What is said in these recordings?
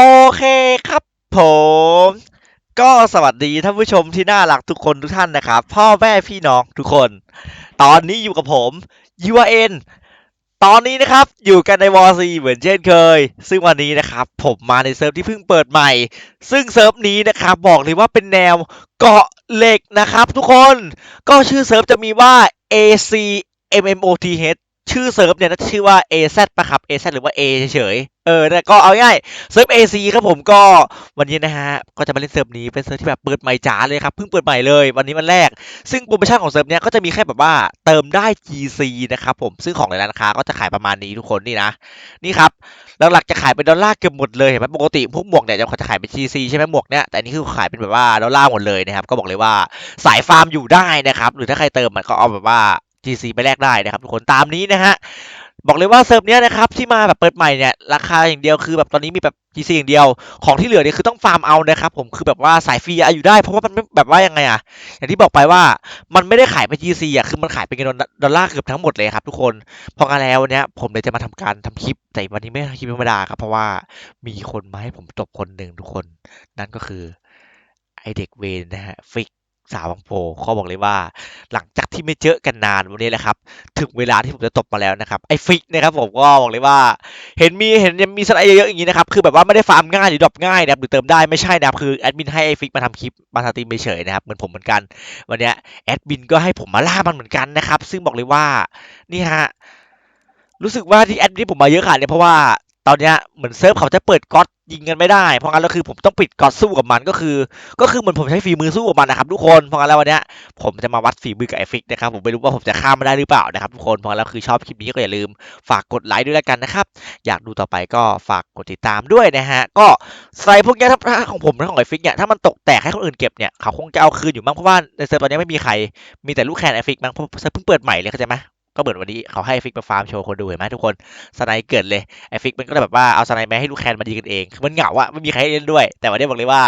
โอเคครับผม ก็สวัสดีท่านผู้ชมที่น่ารักทุกคนทุกท่านนะครับ พ่อแม่พี่น้องทุกคน ตอนนี้อยู่กับผม URN ตอนนี้นะครับอยู่กันในวอร์ซีเหมือนเช่นเคย ซึ่งวันนี้นะครับผมมาในเซิร์ฟที่เพิ่งเปิดใหม่ ซึ่งเซิร์ฟนี้นะครับบอกเลยว่าเป็นแนวเกาะเหล็กนะครับทุกคน ก็ชื่อเซิร์ฟจะมีว่า AC MMOTH ชื่อเซิร์ฟเนี่ยน่าจะชื่อว่า AZ ปะครับ AZ หรือว่า A เฉยเออแต่ก็เอาง่ายเซิร์ฟ AC ครับผมก็วันนี้นะฮะก็จะมาเล่นเซิร์ฟนี้เป็นเซิร์ฟที่แบบเปิดใหม่จ๋าเลยครับเพิ่งเปิดใหม่เลยวันนี้วันแรก ซึ่งโปรโมชั่นของเซิร์ฟเนี้ยก็จะมีแค่แบบว่าเติมได้ GC นะครับผมซึ่งของในร้านค้าก็จะขายประมาณนี้ทุกคนนี่นะนี่ครับหลักๆจะขายเป็นดอลลาร์เกือบหมดเลยเห็นไหมปกติพวกหมวกเนี่ยจะขายเป็น GC ใช่ไหมหมวกเนี่ยแต่นนี่คือขายเป็นแบบว่าดอลลาร์หมดเลยนะครับก็บอกเลยว่าสายฟาร์มอยู่ได้นะครับหรือถ้าใครเติมมันก็เอาแบบว่า GC ไปแลกได้นะครับทุกคนตามนี้นะฮะบอกเลยว่าเซิร์ฟเนี้ยนะครับที่มาแบบเปิดใหม่เนี่ยราคาอย่างเดียวคือแบบตอนนี้มีแบบ GC อย่างเดียว ของที่เหลือเนี่ยคือต้องฟาร์มเอานะครับผมคือแบบว่าสายฟรีอะอยู่ได้เพราะว่ามันไม่แบบว่ายังไงอะอย่างที่บอกไปว่ามันไม่ได้ขายเป็น GC อะคือมันขายเป็นเงินดอลลาร์เกือบทั้งหมดเลยครับทุกคนพราะงั้นแล้วเนี้ยผมเลยจะมาทำการทำคลิปแต่วันนี้ไม่คลิปธรรมดาครับเพราะว่ามีคนมาให้ผมตบคนหนึ่งทุกคน นั่นก็คือไอเด็กเวนนะฮะฟิก สาวบางโพเขาบอกเลยว่า หลังจากที่ไม่เจอกันนานวันนี้แหละครับ ถึงเวลาที่ผมจะตบมาแล้วนะครับไอ้ฟิกนะครับผมก็บอกเลยว่า เห็นมีเห็นยังมีสไลด์เยอะๆอย่างนี้นะครับคือแบบว่าไม่ได้ฟาร์มง่ายหรือดรอปง่ายนะครับหรือเติมได้ไม่ใช่นะครับคือแอดมินให้ไอ้ฟิกมาทำคลิปมาสตรีมเฉยนะครับเหมือนผมเหมือนกัน วันนี้แอดมินก็ให้ผมมาล่ามันเหมือนกันนะครับซึ่งบอกเลยว่านี่ฮะรู้สึกว่าที่แอดมินผมมาเยอะขนาดเนี้ยเพราะว่า ตอนเนี้ยเหมือนเซิร์ฟเขาจะเปิดก๊อตยิงกันไม่ได้ เพราะงั้นแล้วคือผมต้องปิดก๊อตสู้กับมันก็คือ ก็คือเหมือนผมใช้ฝีมือสู้กับมันนะครับทุกคน เพราะงั้นแล้ววันเนี้ยผมจะมาวัดฝีมือกับไอฟิกนะครับผมไม่รู้ว่าผมจะข้ามมาได้หรือเปล่านะครับทุกคน เพราะงั้นแล้วคือชอบคลิปนี้ก็อย่าลืมฝากกดไลค์ด้วยแล้วกันนะครับ อยากดูต่อไปก็ฝากกดติดตามด้วยนะฮะ ก็ใส่พวกเนี้ยถ้าของผมและของไอฟิกเนี่ยถ้ามันตกแตกให้คนอื่นเก็บเนี่ยเขาคงจะเอาคืนอยู่มั้งเพราะว่าในเซิร์ฟตอนนี้ไม่มีใครมีแต่ลูกแคนไอฟิกมั้งเพราะเซิร์ฟเพิ่งเปิดใหม่เลยเข้าใจไหม ก็เหมือนวันนี้เขาให้ฟิกมาฟาร์มโชว์คนดูเห็นไหมทุกคนสไนเกิดเลยไอฟิกมันก็แบบว่าเอาสไนแมให้ลูกแคนมาดีกันเองคือมันเหงาอะไม่มีใครเล่นด้วย แต่วันนี้บอกเลยว่า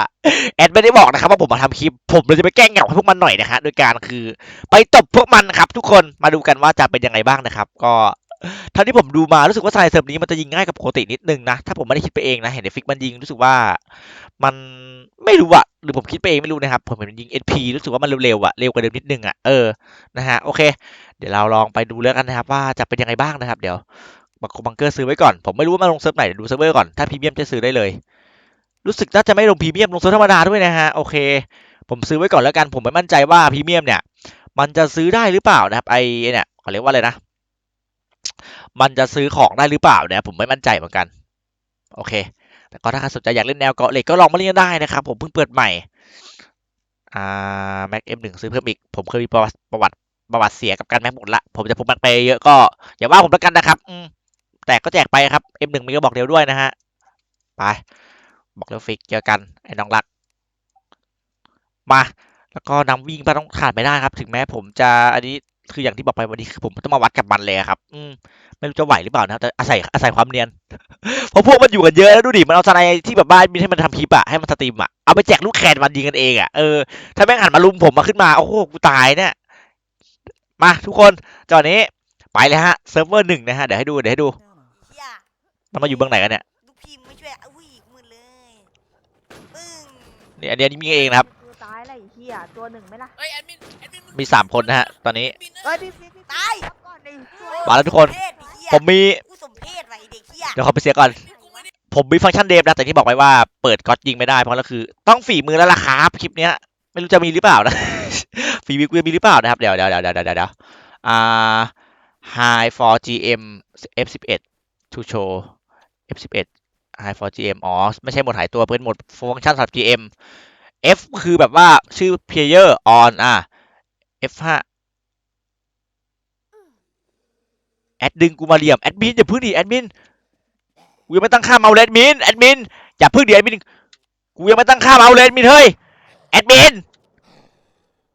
แอดไม่ได้บอกนะครับว่าผมมาทำคลิปผมเลยจะไปแกล้งเหงาให้พวกมันหน่อยนะฮะโดยการคือ ไปตบพวกมันครับ ทุกคนมาดูกันว่าจะเป็นยังไงบ้างนะครับ ก็ ท่าที่ผมดูมารู้สึกว่าสไนเซิร์ฟนี้มันจะยิงง่ายกับปกตินิดนึงนะ ถ้าผมไม่ได้คิดไปเองนะ เห็นไอ้ฟิกมันยิงรู้สึกว่า มันไม่รู้อะหรือผมคิดไปเองไม่รู้นะครับ ผมเห็นมันยิง SP รู้สึกว่ามันเร็วๆอะเร็วกว่าเดิมนิดนึงอะเออนะฮะโอเค เดี๋ยวเราลองไปดูแล้วกันนะครับ ว่าจะเป็นยังไงบ้างนะครับ เดี๋ยวบังบังเกอร์ซื้อไว้ก่อน ผมไม่รู้ว่ามาลงเซิร์ฟไหนเดี๋ยวดูเซิร์ฟเวอร์ก่อนถ้าพรีเมียมจะซื้อได้เลย รู้สึกน่าจะไม่ลงพรีเมียมลงเซิร์ฟธรรมดาด้วยนะฮะโอเค ผมซื้อไว้ก่อนแล้วกันผมไม่มั่นใจว่าพรีเมียมเนี่ย มันจะซื้อได้หรือเปล่านะครับไอเนี่ยเขาเรียกว่าอะไรนะ มันจะซื้อของได้หรือเปล่าเนะครับผมไม่มั่นใจเหมือนกัน โอเค แต่ก็ถ้าใครสนใจอยากเล่นแนวเกาะเหล็กก็ลองมาเล่นได้นะครับ ผมเพิ่งเปิดใหม่อ่าแม็กเอ็มหนึ่งซื้อเพิ่มอีก ผมเคยมีประวัติประวัติประวัติเสียกับการแม็กหมดละ ผมจะพกแม็กไปเยอะก็อย่าว่าผมแล้วกันนะครับแต่ก็แจกไปครับ M1 มีก็บอกเดียวด้วยนะฮะ ไป บอกเร็วฟิกเจอกัน ไอ้น้องรัก มา แล้วก็นำวิ่งไปต้องขาดไม่ได้ครับ ถึงแม้ผมจะอันนี้ คืออย่างที่บอกไปวันนี้คือผมต้องมาวัดกับมันเลยครับ อืมไม่รู้จะไหวหรือเปล่านะครับแต่อาศัยอาศัยความเนียน เพราะพวกมันอยู่กันเยอะแล้วดูดิมันเอาสไนที่แบบบ้านมีให้มันทำคลิปอะให้มันสตรีมอะเอาไปแจกลูกแคนมันยิงกันเองอะเออถ้าแม่งหันมาลุมผมมาขึ้นมาโอ้โหกูตายเนี่ยมาทุกคนจอนี้ไปเลยฮะเซิร์ฟเวอร์หนึ่งนะฮะเดี๋ยวให้ดูเดี๋ยวให้ดูเฮียมันมาอยู่เบื้องไหนกันเนี่ยลูกพิมพ์ไม่ช่วยอุ้ยมืดเลยปึ้งนี่อันนี้อันนี้มีเองนะครับคือตา ยอะไรไอ้เหี้ยตัวหนึ่งไหมล่ะเฮ้ยแอดมินแอดมินมีสามคนนะฮะตอนนี้ แดมินเอ้ยพี่พี่พี่ตายรับก่อนดิช่วยมาแล้วทุกคน เพศไอ้เฮียผมมี กูสมเพศไว้ไอ้เด็กเฮียเดี๋ยวขอไปเสียก่อน กูไม่ได้ผมมีฟังก์ชันเดฟนะแต่ที่บอกไว้ว่าเปิดก๊อตยิงไม่ได้เพราะแล้วคือ ต้องฝีมือแล้วล่ะครับคลิปเนี้ยไม่รู้จะมีหรือเปล่านะ ฝีมือกูจะมีหรือเปล่านะครับเดี๋ยวเดี๋ยวเดี๋ยวเดี๋ยวเดี๋ยวเดี๋ยวอ่า high for gm f11 to show f11 high for gm อ๋อไม่ใช่โหมดหายตัวเป็นโหมดฟังก์ชันสำหรับ gm f คือแบบว่าชื่อ player on อะ f5 แอดดึงกูมาเหลี่ยมแอดมินอย่าพึ่งดิแอดมินกูยังไม่ตั้งค่าเมาเลยแอดมินแอดมินอย่าพิ่งดี๋ยวแอดมินกูยังไม่ตั้งค่าเมาเลยแอดมินเฮ้ยแอดมิน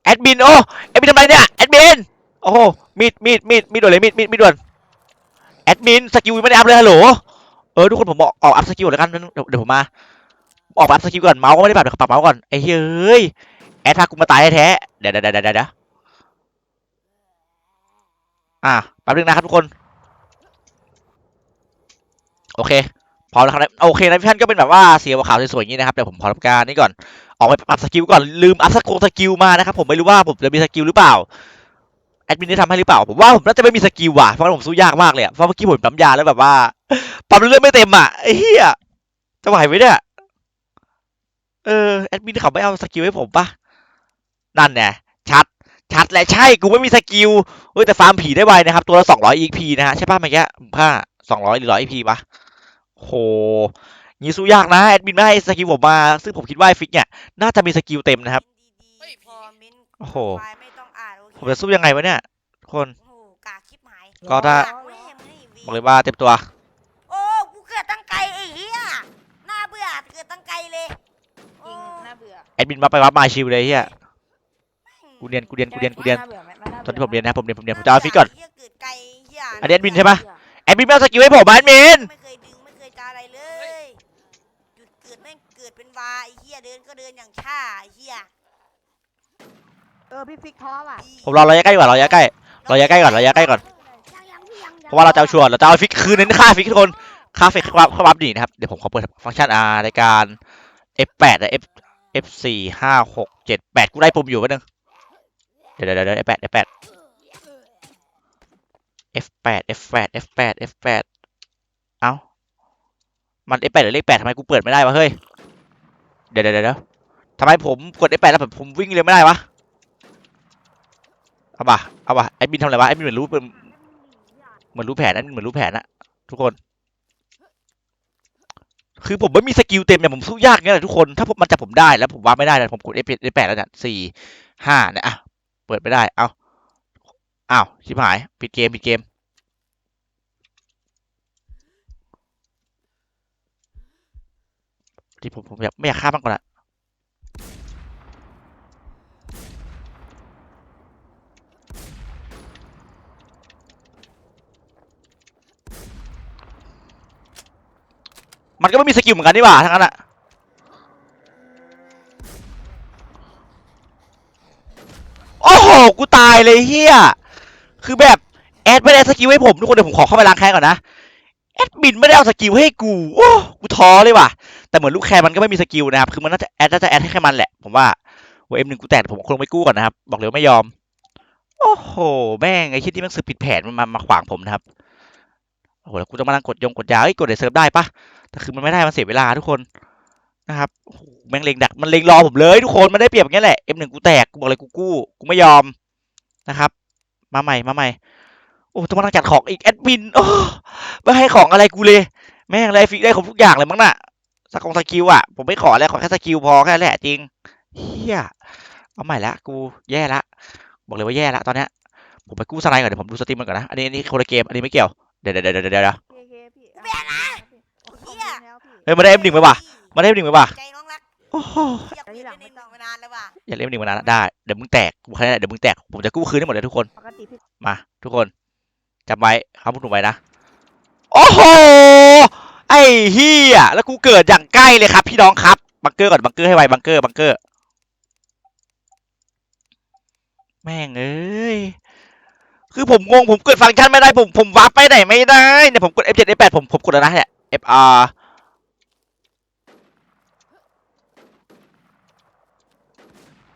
แอดมินโอ้แอดมินทำไมเนี่ยแอดมินโอ้โหมีดมีดมีดมีดด่วนเลยมีดมีดมีดด่วนแอดมินสกิลไม่ได้อัพเลยฮัลโหลเออทุกคนผมบอกออกอัพสกิลแล้วกันเดี๋ยวเดี๋ยวผมมา ออกอัพสกิลก่อนเมาส์ก็ไม่ได้ปรับเดี๋ยวปรับเมาส์ก่อนไอ้เฮ้ยแอดพากูมาตายแท้ๆเดี๋ยวเดี๋ยวเดี๋ยวเดี๋ยวเดะอะแป๊บนึงนะครับทุกคน โอเคพร้อมแล้วครับโอเคนะพี่ท่านก็เป็นแบบว่าเสียขาวสวยๆอย่างนี้นะครับเดี๋ยวผมขอทำการนี่ก่อนออกไปอัพสกิลก่อนลืมอัพสกงสกิลมานะครับผมไม่รู้ว่าผมจะมีสกิลหรือเปล่าแอดมินได้ทำให้หรือเปล่าผมว่าผมน่าจะไม่มีสกิลว่ะเพราะว่าผมสู้ยากมากเลยเพราะเมื่อกี้ผมปั๊มยาแล้วแบบว่าปั๊มเลือดไม่เต็มอะไอ้เหี้ยจะไหวไหมเนี่ย เออแอดมินเขาไม่เอาสกิลให้ผมปะนั่นไงชัด ชัดและใช่กูไม่มีสกิลเอ้ยแต่ฟาร์มผีได้ไวนะครับ ตัวละสองร้อย EP นะฮะใช่ป่ะเมื่อกี้ผมค่าสองร้อยหรือร้อย EP ปะโหงี้สู้ยากนะแอดมินไม่ให้สกิลผมมา ซึ่งผมคิดว่าไอ้ฟิกเนี่ยน่าจะมีสกิลเต็มนะครับดีๆพอมิ้นโอ้โหไฟล์ไม่ต้องอ่านโอเคผมจะสู้ยังไงวะเนี่ยทุกคนโอ้โหกากชิบหายก็ถ้ากไม่เห็นไม่วีบอกเลยว่าเต็มตัว โอ้กูเกิดตั้งไกลไอ้เหี้ยน่าเบื่อเกิดตั้งไกลเลย จ โอ้ ริงน่า เบื่อแอดมินมาไปวัดมาชิวเลยเฮียกูเรียนกูเรียนกูเรียนกูเรียนาบื่อไหมไาตอนที่ผมเรียนนะผมเรียนผมเรียนผมจะเอาฟิกก่อน เหี้ยเกิดไกลเหี้ยอันนี้แอดมินใช่ปะ แอดมินไม่เอาสกิลให้ผมแอดมินไม่เคยดึงไม่เคยจาอะไรเลยหยุดเกิดแม่งเกิดเป็นวาไอ้เหี้ยเดินก็เดินอย่างช้าไอ้เหี้ยเออพี่ฟิกท้อว่ะผมรอระยะใกล้ดีกว่ารอระยะใกล้รอระยะใกล้ก่อนรอระยะใกล้ก่อน ยังยังพี่ยังยังเพราะว่าเราจะเอาชัวร์เราจะเอาฟิกคืนนั้นค่าฟิกทุกคนค่าฟิกค่าวับดีนะครับ เดี๋ยวผมขอเปิดฟังก์ชัน R ในการ F8 นะ F F4 ห้าหกเจ็ดแปดกูได้ปุ่มอยู่ป๊บนึงเดี๋ยวเดี๋ยวเดี๋ยว F8 F8 F8 F8 F8 F8 เอ้า มัน F8 หรือเลข8ทำไมกูเปิดไม่ได้วะเฮ้ย เดี๋ยวเดี๋ยวเดี๋ยวทำไมผมกด F8 แล้วผมผมวิ่งเร็วไม่ได้วะ เอาป่ะเอาป่ะไอ้บินทำอะไรวะไอ้บินเหมือนรู้เป็นเหมือนรู้แผนนั้นเหมือนรู้แผนนะทุกคน คือผมไม่มีสกิลเต็มเนี่ยผมสู้ยากเนี่ยแหละทุกคนถ้าผมมันจับผมได้แล้วผมว่าไม่ได้นะผมกด F แปดแล้วเนี่ยสี่ห้าเนี่ยอะเปิดไม่ได้ เอาอ้าวชิบหายปิดเกมปิดเกม ที่ผมผมอยากไม่อยากฆ่ามันก่อนอะ มันก็ไม่มีสกิลเหมือนกันนี่หว่าทั้งนั้นอะโอ้โห กูตายเลยเฮียคือแบบ แอดไม่ได้สกิลให้ผมทุกคนเดี๋ยวผมขอเข้าไปล้างแค้นก่อนนะ แอดมินไม่ได้เอาสกิลให้กู โอ้กูท้อเลยว่ะ แต่เหมือนลูกแคร์มันก็ไม่มีสกิลนะครับ คือมันน่าจะแอดน่าจะแอดให้แค่มันแหละ ผมว่าว่าเอ็มหนึ่งกูแตกผมคงไม่กู้ก่อนนะครับ บอกเลยว่าไม่ยอม โอ้โห แม่งไอ้ชิดที่มันสืบผิดแผนมันมามาขวางผมนะครับ โอ้โหแล้วกูต้องมานั่งกดยงกดยาเอ้ยกดเดเซิร์ฟได้ปะแต่คือมันไม่ได้มันเสียเวลาทุกคนนะครับโอ้โหแม่งเล็งดักมันเล็งรอผมเลยทุกคนมันได้เปรียบอย่างเงี้ยแหละเอ็มหนึ่งกูแตกกูบอกเลยกูกู้กูไม่ยอมนะครับ มาใหม่มาใหม่โอ้ต้องมานั่งจัดของอีกแอดมินโอ้ไม่ให้ของอะไรกูเลย แม่งไรฟิกได้ครบทุกอย่างเลยมั้งน่ะสกองสกิลอะผมไม่ขอแล้วขอแค่สกิลพอแค่แหละจริงเฮียเอาใหม่ละกูแย่ละ บอกเลยว่าแย่ละตอนเนี้ยผมไปกู้สไนด์ก่อนเดี๋ยวผมดูสตรีมมันก่อนนะอันนี้อันนี้คนละเกมอันนี้ไม่เกี่ยว เดี๋ยวเดี๋ยวเดี๋ยวเดี๋ยวเดี๋ยว เคเคพี่กูเปลี่ยนนะเฮีเหี้ย แล้วพี่ เฮ้ยมาได้เอ็มหนึ่งไปว่ะมาได้เอ็มหนึ่งไปว่ะใจน้องรักโอ้โหเหี้ยเปลี่ยนเป็นเอ็มหนึ่งมานานแล้วว่ะอย่าเล่นเอ็มหนึ่งมานานละได้เดี๋ยวมึงแตกกูแค่นั้นแหละเดี๋ยวมึงแตกผมจะกู้คืนให้หมดเลยทุกคน ปกติพี่มาทุกคนจำไว้ครับพูดถูกไว้นะ โอ้โห ไอ้เฮียแล้วกูเกิดอย่างใกล้เลยครับ พี่น้องครับบังเกอร์ก่อนบังเกอร์ให้ไวบังเกอร์บังเกอร์ แม่งเอ้ย คือผมงงผมกดฟังก์ชันไม่ได้ผมผมวาร์ปไปไหนไม่ได้เนี่ยผมกด F7 F8 ผมผมกดแล้วนะเนี่ย FR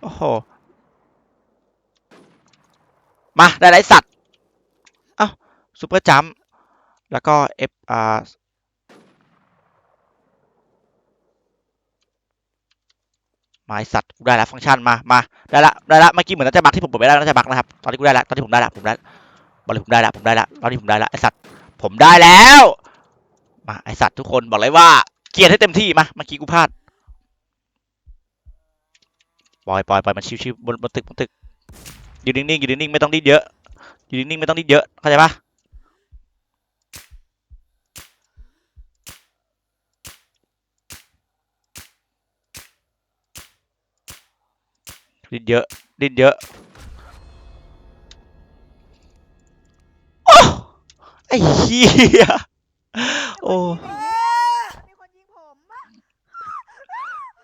โอ้โห มาได้ไรสัตว์ เอ้าซูเปอร์จัมป์แล้วก็ FR มาไอสัตว์กูได้แล้วฟังก์ชันมามาได้ละได้ละเมื่อกี้เหมือนน่าจะบักที่ผมเปิดไม่ได้น่าจะบักนะครับตอนนี้กูได้ละตอนนี้ผมได้ละผมได้ละบอกเลยผมได้ละผมได้ละตอนนี้ผมได้ละไอสัตว์ผมได้แล้ว มาไอสัตว์ทุกคนบอกเลยว่าเกลียร์ให้เต็มที่มาเมื่อกี้กูพลาดปล่อยปล่อยปล่อยมันชิวๆบนบนตึกบนตึกอยู่นิ่งๆอยู่นิ่งๆไม่ต้องดิ้นเยอะอยู่นิ่งๆไม่ต้องดิ้นเยอะเข้าใจปะ ดิ้นเยอะ ดิ้นเยอะโอ้ไอ้เหี้ยโอ้เออมีคนยิงผมอะ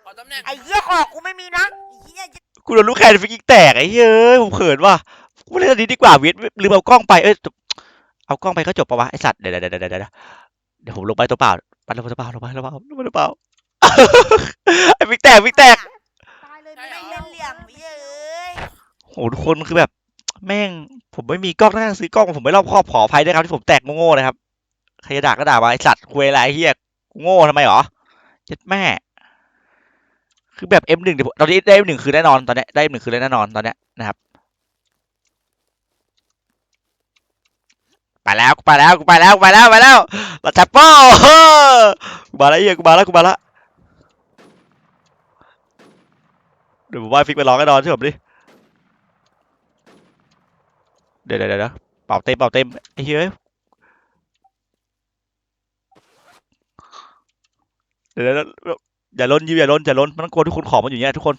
ขอตำแหน่งไอ้เหี้ยออกกูไม่มีนะไอ้เหี้ยกูโดนลูกแคนฟิกอีกแตกไอ้เหี้ยเอ้ยผมเขินว่ะกูเล่นอันนี้ดีกว่าเวทลืมเอากล้องไปเอ้ยเอากล้องไปก็จบปะวะไอสัตว์เดี๋ยวเดี๋ยวเดี๋ยวเดี๋ยวเดี๋ยวเดี๋ยวผมลงไปตัวเปล่าปัดลงมาเปล่าลงมาลงมาลงมาเปล่าไอ้ฟิกแตกฟิกแตกตายเลย ใช่ไม่เหรได้อเล่เล่นนเหลี่ยมเย้ยโหทุกคนคือแบบ แม่ง ผมไม่มีกล้องน่าจะซื้อกล้องผมไม่รอบครอบขออภัยด้วยครับที่ผมแตกโง่ๆนะครับใครจะด่าก็ด่ามาไอสัตว์คุยอะไรไอ้เฮียกูโง่ทำไมหรอเจ็ดแม่ คือแบบ M1 เดี๋ยวผมตอนนี้ได้ M1 คือแน่นอนตอนเนี้ยได้ M1 คือแน่นอนตอนเนี้ยนะครับไปแล้วกูไปแล้วกูไปแล้วกูไปแล้วไปแล้วเราจับเป้าเฮ้อกูมาแล้วเฮียกูมาแล้วกูมาแล้ว เดี๋ยวผมว่าฟิกไปร้องให้นอนใช่ผมดิ เดี๋ยวเดี๋ยวเดี๋ยวเป่าเต็มเป่าเต็มไอ้เฮ้ยเดี๋ยวเดี๋ยวอย่าล้นยิวอย่าล้นอย่าล้นมันต้องกลัวทุกคนของมันอยู่เงี้ยทุกคน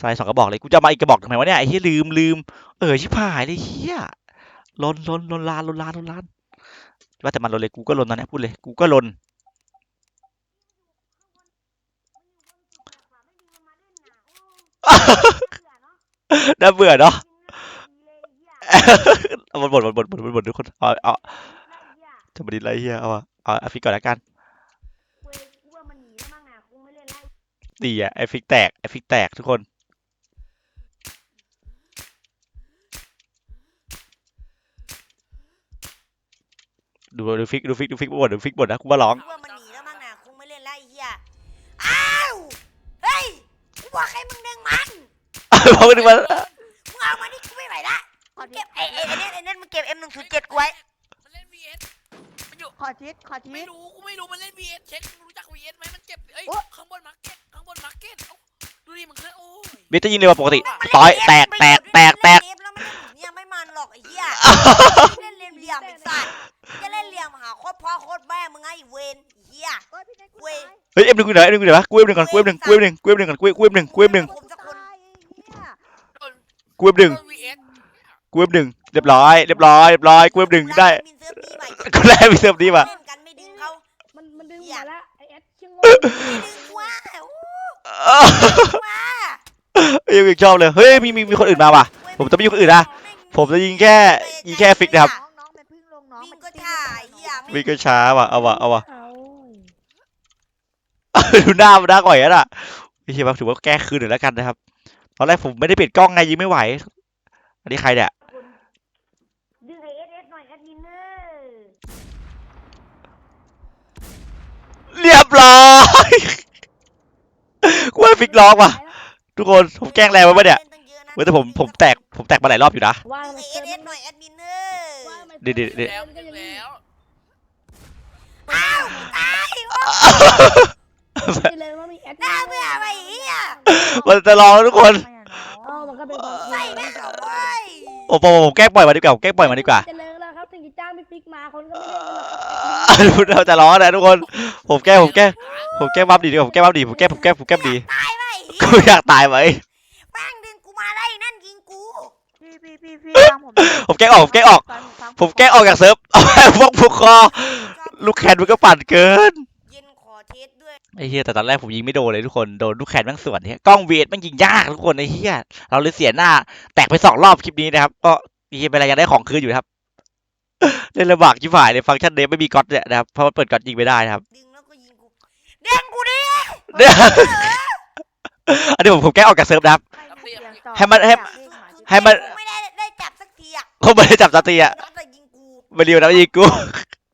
สายสองกระบอกเลยกูจะมาอีกกระบอกทำไมวะเนี่ยไอ้เหี้ยลืมลืมเออชิบหายเลยเหี้ยลนลนลนลานลนลานลนลานว่าแต่มันลนเลยกูก็ลนตอนนี้พูดเลยกูก็ลน น่าเบื่อเนาะเอาบนบนบนบนบนบนบนทุกคนเอาเอาจะมาดีไรเฮียเอาอะเอาอฟิกก่อนละกันดีอะไอฟิกแตกไอฟิกแตกทุกคนดูดูฟิกดูฟิกดูฟิกบนดูฟิกบนนะกูมาร้อง กูบอกให้มึงดึงมันเพราะว่านึกว่ามึงเอามานี่กูไม่ไหวละขอเก็ทิบศไอ้ไอ้ไอ้เนี่ยไอ้เนี่ยมึงเก็บ M107 กูไว้มันเล่น VS มันอยู่ ขอทิศขอทิไม่ศ รู้กูไม่รู้มันเล่น VS เช็คมึงรู้จัก VS ไหมมันเก็บเอ้ยโอ๊ะ ข้างบนมาร์เก็ตข้างบนมาร์เก็ตเอ้าดูดิมันเคลื่อนโอ้ยบิตจะยิงเร็วกว่าปกติมันต่อยเล่นแตกแตก หรอกไอ้เหี้ยเล่นเหลี่ยมเหลี่ยมไอ้สัตว์จะเล่นเหลี่ยมหาโคตรพ่อโคตรแม่มึงไงไอ้เวนไอ้เหี้ยเอ้ยพี่เน็ตกูเว้ย ตายเฮ้ยเอ็มหนึ่งกูไหนเอ็มหนึ่งกูไหนวะกูเอ็มหนึ่งก่อนกูเอ็มหนึ่งกูเอ็มหนึ่งกูเอ็มหนึ่งกูเอ็มหนึ่งก่อนกูเอ็มหนึ่งกูเอ็มหนึ่งผมสักคน ตายไอ้เหี้ยโดนกูเอ็มหนึ่งโดน VS กูเอ็มหนึ่งเรียบร้อยเรียบร้อยเรียบร้อยกูเอ็มหนึ่งได้มินเซิร์ฟดีใหม่กูได้มีเซิร์ฟนี้ว่ะเล่นกันไม่ดึงเขามันมันดึงเหี้มายแล้วไอเอสชิงโง่ไม่ดึงกูว่าโอ้กูว่าเฮ้ยยังชอบเลยเฮ้ยมีมีมีคนอื่นมาว่ะ ผมจะไม่ยุ่งกับคนอื่นนะ ผมจะยิงแค่ยิงแค่ฟิกนะครับน้องน้องเป็นพึ่งลงน้องวิ่งมันก็ตีช้าไม่ไอ้ได้เหี้ยวิ่งก็ช้าว่ะเอาว่ะเอาว่ะเอาดูหน้ามันน่าก่อยอะพี่เชื่อว่าถือว่าแก้คืนหน่อยแล้วกันนะครับตอนแรกผมไม่ได้ปิดกล้องไงยิงไม่ไหว อันนี้ใครเนี่ยดึงไอเอสเอสหน่อยแอดมินเนอร์เรียบร้อยกูว่าฟิกล็อกว่ะทุกคนผมแกล้งแรงไปปะเนี่ย เว้ยแต่ผมผมแตกผมแตกมาหลายรอบอยู่นะ ว่าดึงมันเอสเอสหน่อยแอดมินเนอร์ว่ามันเดี๋ยวเดี๋ยวเดี๋ยว แล้วดึงแล้วอ้าวตายโอ้ไปเลยว่ามีแอดมิน่าเบื่อไปเหี้ยมันจะลองแล้วทุกคนเออมันก็เป็นความใส่แม่งเอาเว้ยโอ้โหผมแกล้งปล่อยมาดีกว่าผมแกล้งปล่อยมาดีกว่าจะเลิกแล้วครับถึงจะจ้างพี่ปิ๊กมาคนก็ไม่เล่นกันหรอกเราจะร้องนะทุกคนผมแกล้งผมแกล้งผมแกล้งบัฟดีดีกว่าผมแกล้งบัฟดีผมแกล้งผมแกล้งผมแกล้งดีตายไปเหี้ยกูอยากตายไหม แม่งดึงกูมาไล่นั่นยิงกู พี่ พี่พี่พี่ฟังผมผมแกล้งออกผมแกล้งออกผมแกล้งออกจากเซิร์ฟเอาไว้พวกพวกคอ ลูกแคนมันก็ปั่นเกิน เย็นขอเทสด้วย ไอ้เฮียแต่ตอนแรกผมยิงไม่โดนเลยทุกคน โดนลูกแคนแม่งสวนเนี่ยกล้องเวทแม่งยิงยากทุกคนไอ้เฮียเราเลยเสียหน้า แตกไปสองรอบคลิปนี้นะครับ ก็ไอ้เฮียเป็นไรยังได้ของคืนอยู่นะครับ เล่นลำบากชิบหายเลยฟังก์ชันเดฟไม่มีก๊อตเนี่ยนะครับเพราะมันเปิดก๊อตยิงไม่ได้นะครับ ดึงแล้วก็ยิงกูเด้งกูดิเนี่ยอันนี้ผมผมแกล้งออกจากเซิร์ฟนะครับให้มันให้ให้มัน กูไม่ได้ได้จับสักทีอะ เขาไม่ได้จับสติอะน็อตเลยยิงกูมาเรียวนะยิงกู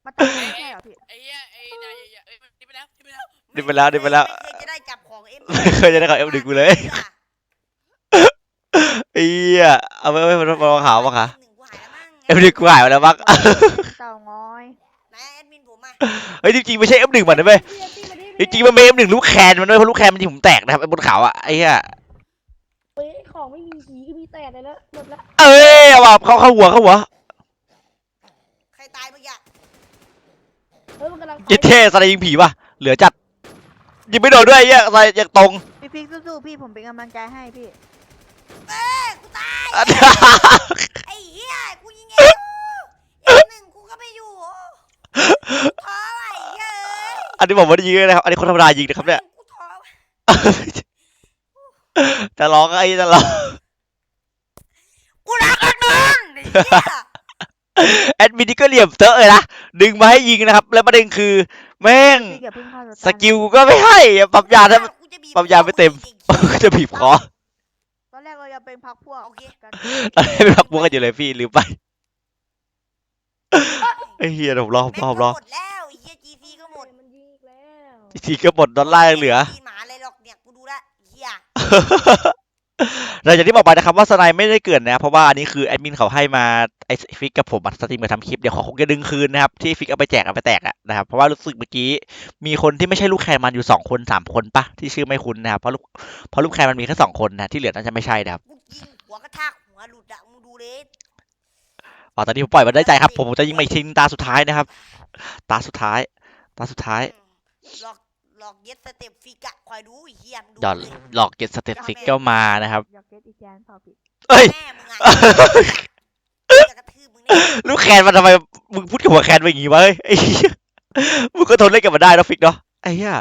มาตัดไม่ใช่เหรอพี่ไอ้เหี้ยไอ้นายใหญ่ๆเอ้ยนี่ไปแล้วนี่ไปแล้วดิบไปแล้วดิบไปแล้วไม่เคยจะได้จับของเอ็มไม่เคยจะได้กับเอ็มดึงกูเลยไอ้เหี้ยเอาไปไว้มาลองหาบ้างคะหนึ่งกูหายแล้วมั้งเอ็มดึงกูหายไปแล้วบ้างเต่างอยไหนแอดมินผมอะเฮ้ยจริงๆไม่ใช่เอ็มหนึ่งมันนะเว้ยจริงๆมันเป็นเอ็มหนึ่งลูกแคนมันด้วยเพราะลูกแคนมันยิงผมแตกนะครับไอ้บนเขาอะไอ้เหี้ยเฮ้ยของไม่มี สีก็มีแต่เลยแล้วหมดละเอ้ยเอาว่ะเข้าเข้าหัวเข้าหัวใครตายเมื่อกี้เฮ้ยมันกำลังยิงเท่สไลด์ยิงผีว่ะเหลือจัดยิงไม่โดนด้วยไอ้เหี้ยสไลด์ยังตรง พี่พิกสู้ๆพี่ผมเป็นกำลังใจให้พี่ เอ้ยกูตาย ไอ้เหี้ยกูยิงเองเอ็มหนึ่งกูก็ไม่อยู่ท้อไอ้เหี้ยเอ้ยอันนี้ผมไม่ได้ยิงเลยนะครับ อันนี้คนธรรมดายิงนะครับเนี่ย กูท้อ จะร้องไอ้จะร้อง กูรักกันมึงไอ้เหี้ย แอดมินนี่ก็เหลี่ยมเตอะเลยนะ ดึงมาให้ยิงนะครับ แล้วประเด็นคือ แม่งพี่อย่าเพิ่งเข้าสกิลก็ไม่ให้ปรับยาถ้า กูจะบีบปั๊มยาไม่เต็มคอมึงอีกจะบีบคอตอนแรกเราจะเป็นพักพวกโอเคกันตอนนี้ไม่พักพวกกันอยู่เลยพี่ลืมไปไอ้เฮียผมรอผมแม็กรอผมรอก็หมดแล้วไอ้เหี้ยจีซีก็หมดมันยิงอีกแล้ว ทีก็หมดดอลลาร์ยังเหลือ มีหมาอะไรหรอกเนี่ยกูดูละไอ้เหี้ย หลังจากที่บอกไปนะครับว่าสไนไม่ได้เกิดนะเพราะว่าอันนี้คือแอดมินเขาให้มาไอฟิกกับผมอัดสตรีมมาทำคลิปเดี๋ยวเขาคงจะดึงคืนนะครับที่ฟิกเอาไปแจกเอาไปแตกอะนะครับเพราะว่ารู้สึกเมื่อกี้มีคนที่ไม่ใช่ลูกแคนมันอยู่สองคนสามคนปะที่ชื่อไม่คุ้นนะครับเพราะลูกเพราะลูกแคนมันมีแค่สองคนนะที่เหลือน่าจะไม่ใช่นะครับกูยิงหัวกระทากหัวหลุดอะมึงดูเลยอ๋อตอนนี้ผมปล่อยมันได้ใจครับผมจะยิงมาอีกทีนึงตาสุดท้ายนะครับ ตาสุดท้าย ตาสุดท้าย หลอกหล อกเย็ดสเต็ปฟิกอะคอยดูไอ้เหี้ยมึงดูหยอดเลยหลอกเก็ตสเตตฟิกก็มานะครับอยากเก็ตอีแจนเปล่าพี่เอ้ย แม่มึงอะจะกระทืบมึงเนี่ยลูกแคนมันทำไมมึงพูดกับหัวแคนไปอย่างงี้วะเฮ้ยไอ้เหี้ยมึงก็ทนเล่นกับมันได้นะฟิกเนาะไอ้เหี้ย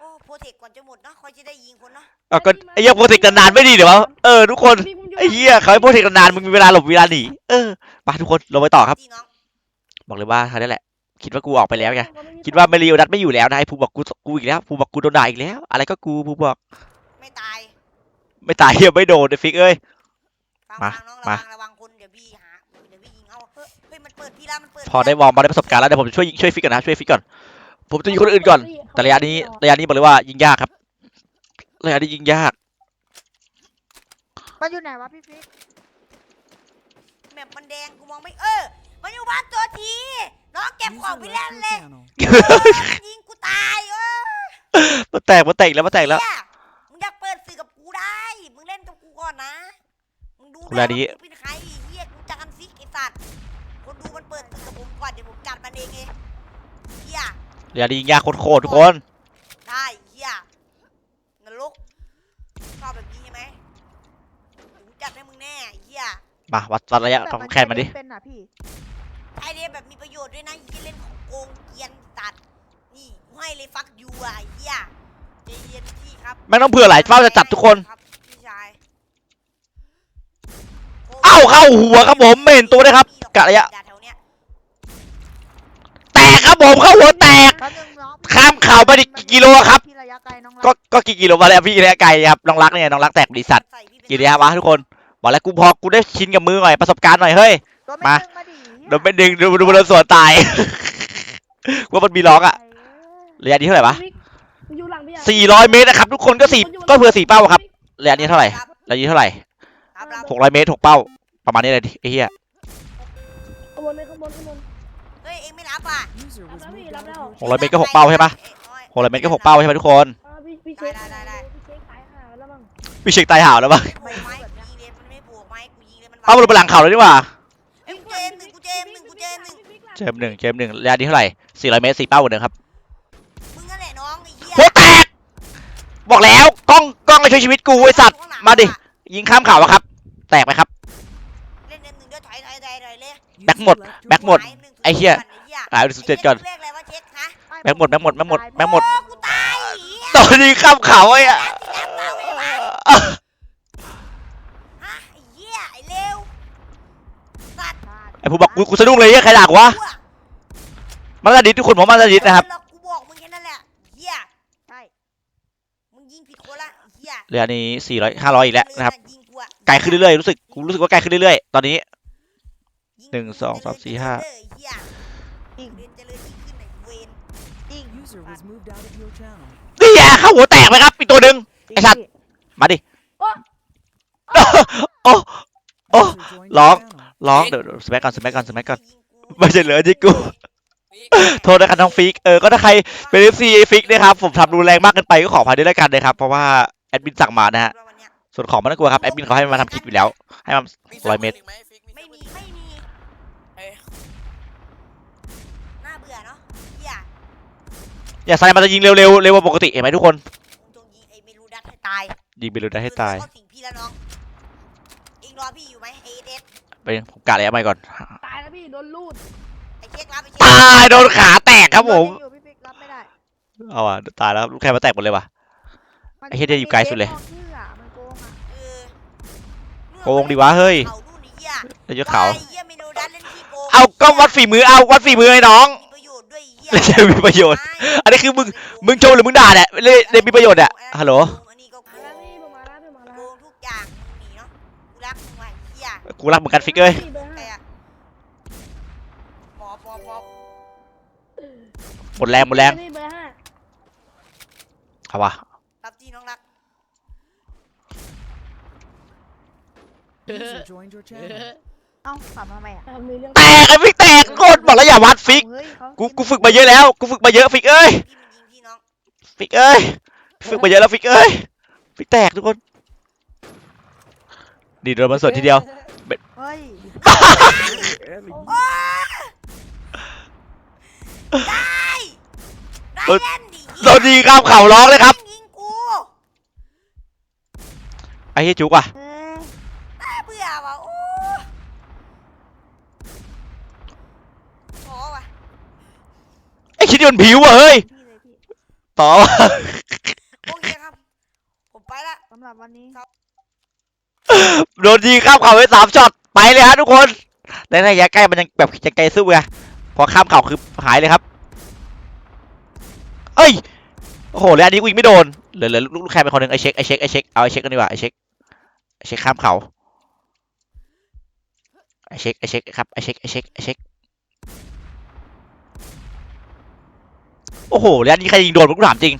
โอ้โปรเทคก่อนจะหมดเนาะคอยจะได้ยิงคนเนาะเอาก็ไอ้เหี้ยโปรเทคนานๆไม่ดีเดี๋ยววะเออทุกคนพี่มึงอยู่ไอ้เหี้ยเขาให้โปรเทคนานๆมึงมีเวลาหลบเวลาหนีเออมาทุกคนลงไปต่อครับ พี่น้อง บอกเลยว่าคราวนี้แหละ คิดว่ากูออกไปแล้วไงคิดว่าไม่รีโอดัตไม่อยู่แล้วนะไอ้ภูบอกกูกูอีกแล้วภูบอกกูโดนด่าอีกแล้ว อะไรก็กูภูบอก ไม่ตาย ไม่ตายเหี้ยไม่โดนไอ้ฟิกเอ้ย ฟังมาฟังน้องระมา วังระวังคนเดี๋ยวพี่หาเดี๋ยวพี่ยิงเอาเฮ้ยเฮ้ยมันเปิดพี่ละมันเปิดพอได้วอร์มพอได้ประสบการณ์แล้วเดี๋ยวผมจะช่วยยิงช่วยฟิกก่อนนะช่วยฟิกก่อนผมจะยิงคนอื่นก่อน แต่ระยะนี้ระยะนี้บอกเลยว่ายิงยากครับระยะนี้ยิงยาก มันอยู่ไหนวะพี่ฟิกแมปมันแดงกูมองไม่เออ มันอยู่บ้านตัวที น้องเก็บของไปเล่นเลยเออมันยิงกูตายเออมันแตกมันแตกแล้วมันแตกแล้วเหี้ยมึงอยากเปิดสื่อกับกูได้ มึงเล่นกับกูก่อนนะ มึงดูเวลานี้ กูเป็นใครไอ้เฮียกูจักกันซิกไอสัตว์ คนดูมันเปิดสื่อกับผมก่อนเดี๋ยวผมจัดมันเองไงเฮียระยะนี้ยิงยากโคตรๆทุกคน ได้เฮียนรกชอบแบบนี้ใช่ไหมเดี๋ยวกูจัดให้มึงแน่ไอ้เฮียมาวัดวัดระยะทำแคนมาดิ เป็นอะพี่ ไอเดียแบบมีประโยชน์ด้วยนะไอ้เฮียเล่นของโกงเกรียนตัด นี่กูให้เลยฟักยูอะไอ้เฮียใจเย็นพี่ครับไม่ต้องเผื่อหลายเป้าจะจับทุกคน รับพี่ชายเอ้าเข้าหัวครับผมไม่เห็นตัวเลยครับกะระยะ แถวเนี้ยแตกครับผมเข้าหัวแตก แป๊บนึงน้องข้ามเขาไปดิกี่กิโลอะครับพี่ระยะไกลน้องรัก็ก็กี่กิโลมาแล้วพี่ระยะไกลครับน้องรักเนี่ยน้องรักแตกบริษัทใส่พี่เป็นกี่ระยะวะทุกคนบอกแล้วกูพอกูได้ชินกับมือหน่อยประสบการณ์หน่อยเฮ้ยตัวมาไม่ดึงมาดิโดนเป็นดึงดูดูบนสวนตาย ว่ามันมีล็อกอะระยะนี้เท่าไหร่วะมึงอยู่หลังพี่อะสี่ร้อยเมตรนะครับ ทุกคนก็สี่ก็เผื่อสี่เป้าครับระยะนี้เท่าไหร่ครับระยะนี้เท่าไหร่ครับครับหกร้อยเมตรหกเป้า ประมาณนี้เลยดิไอ้เหี้ยข้างบนเลยข้างบนข้างบนเฮ้ยเองไม่รับอะรับแล้วพี่รับแล้วหกร้อยเมตรก็หกเป้าใช่ปะหกร้อยเมตรก็หกเป้าใช่ไหมทุกคนอ่าพี่พี่เช็คได้ได้ได้พี่เช็คตายห่าแล้วมั้งพี่เช็คตายห่าวแล้วปะโบกไม้กูยิงเลยมันไม่โบกไม้กูยิงเลยมันเอามันลงไปหลังเขาเลยดีกว่า เจมหนึ่งเจมหนึ่งระยะนี้เท่าไหร่สี่ร้อยเมตรสี่เป้าเหมือนเดิมครับมึงนั่นแหละน้องไอ้เหี้ยหัวแตก บอกแล้วกล้องกล้องมาช่วยชีวิตกูไอสัตว์ มาดิ ยิงข้ามเขาอะครับ แตกไปครับ เล่นเล่นหนึ่งด้วยถอยถอยถอยถอยเลยแบ็คหมด แบ็คหมดายนึ่งไอ้เหี้ยไอ้เหี้ยอ่าดูสุดเจ็ดก่อนเรียกอะไรว่าเช็คฮะแบ็คหมด แบ็คหมด แบ็คหมด แบ็คหมด โอ้กูตายไอ้เหี้ยตอนนี้ข้ามเขาไอ้อะฮะไอ้เหี้ยไอ้เลวสัตว์ ไอ้ผู้บอกกูกูสะดุ้งเลยเหี้ยใครด่ากูวะมันระดิษทุกคนผมมันระดิษนะครับเออกูบอกมึงแค่นั้นแหละเหี้ยใช่ มึงยิงผิดคนละไอ้เหี้ยเรือนี้สี่ร้อยห้าร้อยอีกแล้วนะครับยิงกูอะไกลขึ้นเรื่อยๆรู้สึกกูรู้สึกว่าไกลขึ้นเรื่อยๆตอนนี้ ยิหนึ่งสองสามสี่ห้าเจริญเจริญเด้อไอ้เหี้ยยิงเรียนเจริญยิ่งขึ้นในเวนจริง User was moved out of your channel. นี่แย่เข้าหัวแตกไหมครับอีกตัวหนึ่ง ไอ้สัตว์ มาดิ โอ้ Oh, User joined long. your channel. ร้องเดี๋ยวสมัก่อนสมัก่อนสมัก่อนยิงไม่ใช่เหลือที่กูฟิกโทษนะครับน้องฟิกเออก็ถ้าใครเป็นเอฟซีฟิกนะครับผมทำรุนแรงมากเกินไปก็ขออภัยด้วยแล้วกันนะครับเพราะว่าแอดมินสั่งมานะฮะวันเนี้ยส่วนของไม่ต้องกลัวครับแอดมินเขาให้มาทำคลิปอยู่แล้ว ให้มามีร้อยเมตรสื้ปืนกไหฟิกไม่เสื้อปืมีนไม่มีเอ้ยน่าเบื่อเนาะเหี้ยอย่าใส่มันจะยิงเร็วๆเร็วกว่าปกติเห็นไหมทุกคนมึงจงยิงไอ้เมลูดัสให้ตายยิงไปเลยได้ให้ตายเข้าสิงพี่แล้วน้องเองรอพี่อยู่ไหมเอเดส ไปผมกะระยะไปก่อน ตายแล้วพี่โดนลูดไอ้เช็ครับไอ้เช็ตายโดนขาแตกครับผมอยู่พี่ฟิกรับไม่ได้เอาอะตายแล้วลูกแค่มาแตกหมดเลยว่ะ มันไอ้เหี้ยเดี๋ยวอยู่ไกลสุดเลย มันชื่ออะมันโกงอะเออโกงดิวะเฮ้ยเขานู่นไอ้เหี้ยแล้วยศเขา ไอ้เหี้ยเมลูดัสเล่นคลิปเอาก็วัดฝีมือเอาวัดฝีมือไอ้น้อง มีประโยชน์ด้วยไอ้เหี้ยแล้วจะมีประโยชน์ อันนี้คือมึง มึงโชว์หรือมึงด่าเนี่ยเลยเลยมีประโยชน์เนี่ยฮัลโหล กูรักเหมือนกันฟิกเอ้ยพี่เบอร์แต่ห้าอะหมอบหมอบหมอบหมดแรงหมดแรงพี่เบอร์ห้าเอาวะรับที่น้องรัก User joined your channel. เอ้าขับมาทำไมอะอะมีเรื่องแตกไอ้ฟิกแตกโคตรบอกแล้วอย่าวัดฟิกเฮ้ยเขากูกูฝึกมาเยอะแล้วกูฝึกมาเยอะฟิกเอ้ยพี่มึงยิงพี่น้องฟิกเอ้ยฝึกมาเยอะแล้วฟิกเอ้ยฟิกแตกทุกคนดีโดนมาสวนทีเดียว เฮ้ยได้ได้โดนเล่นดิโดนยิงข้ามเข่าร้องเลยครับ ยิงกูไอ้เหี้ยจุกว่ะเอ้ยน่าเบื่อว่ะโอ้ท้อว่ะไอ้คิดนี่มันผิวอะเฮ้ย พี่เลยพี่ต่อว่ะโอเคครับ ผมไปละ สำหรับวันนี้ โดนยิงข้ามเข่าไปสามช็อต ไปเลยฮะทุกคนในระยะใกล้มันยังแบบยังไกลสู้ไงพอข้ามเข่าคือหายเลยครับ เอ้ยโอ้โหแล้วอันนี้กูยิงไม่โดนเหลือเหลือลูกแคร์เป็นคนหนึ่งไอเช็คไอเช็คไอเช็คเอาไอเช็คกันดีกว่าไอเช็คไอเช็คข้ามเขาไอเช็คไอเช็คครับไอเช็คไอเช็คไอเช็คโอ้โหแล้วอันนี้ใครยิงโดนผมกูถามจริง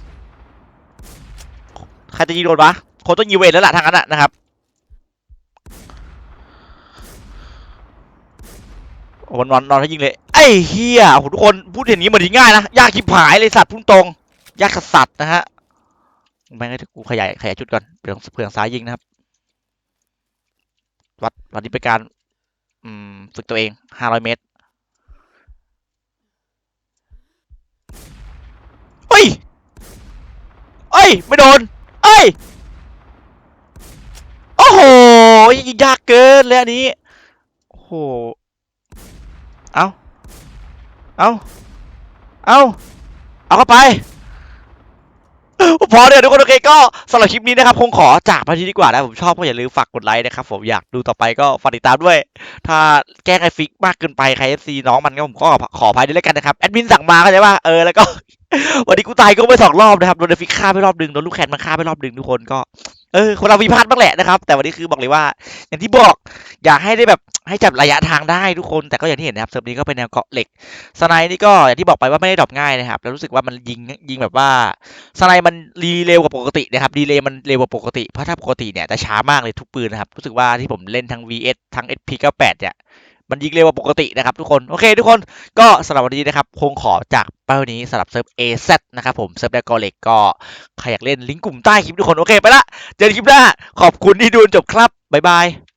ใครจะยิงโดนวะโคงต้องยิงเวทแล้วล่ะทางนั้นอะนะครับโอ้ วันนอนนอนให้ยิงเลยไอ้เฮียโอ้โหทุกคนพูดอย่างนี้เหมือนยิงง่ายนะยากชิบหายเลยสัตว์พุ่งตรงยากสัสๆนะฮะแม่งกูขยายขยายจุดก่อนเผื่อเผื่อซ้ายยิงนะครับ วัดวัดนี้เป็นการอืมฝึกตัวเองห้าร้อยเมตรเฮ้ยเอ้ย ไม่โดน เอ้ย โอ้โหยิงยากเกินเลยอันนี้ โอ้โห เอาเอาเอาเอาเข้าไปพอเดี๋ยวทุกคนโอเคก็สำหรับคลิปนี้นะครับคงขอจากไปที่ดีกว่านะผมชอบก็อย่าลืมฝากกดไลค์นะครับผมอยากดูต่อไปก็ฝากติดตามด้วย ถ้าแกล้งไอฟิกมากเกินไปใครเอฟซีน้องมันก็ผมก็ขออภัยด้วยแล้วกันนะครับแอดมินสั่งมาเข้าใจป่ะเออแล้วก็วันนี้กูตายก็ไปสองรอบนะครับโดนไอฟิกฆ่าไปรอบหนึ่งโดนลูกแคนมันฆ่าไปรอบหนึ่งทุกคนก็ เออคนเรามีพลาดบ้างแหละนะครับ แต่วันนี้คือบอกเลยว่า อย่างที่บอกอยากให้ได้แบบให้จับระยะทางได้ทุกคนแต่ก็อย่างที่เห็นนะครับเซิร์ฟนี้ก็เป็นแนวเกาะเหล็กสไนด์นี่ก็อย่างที่บอกไปว่าไม่ได้ดรอปง่ายนะครับแล้วรู้สึกว่ามันยิงยิงแบบว่าสไนด์มันรีเร็วกว่าปกตินะครับดีเลย์มันเร็วกว่าปกติเพราะถ้าปกติเนี่ยจะช้ามากเลยทุกปืนนะครับรู้สึกว่าที่ผมเล่นทั้ง VS ทั้ง SP98 เนี่ย มันยิงเร็วกว่าปกตินะครับทุกคน โอเคทุกคนก็สำหรับวันนี้นะครับคงขอจากเป้านี้สำหรับเซิร์ฟ AZ นะครับผมเซิร์ฟแดกกอเล็กก็ใครอยากเล่นลิงก์กลุ่มใต้คลิปทุกคน โอเคไปละ เจอกันคลิปหน้า ขอบคุณที่ดูจนจบครับ บ๊ายบาย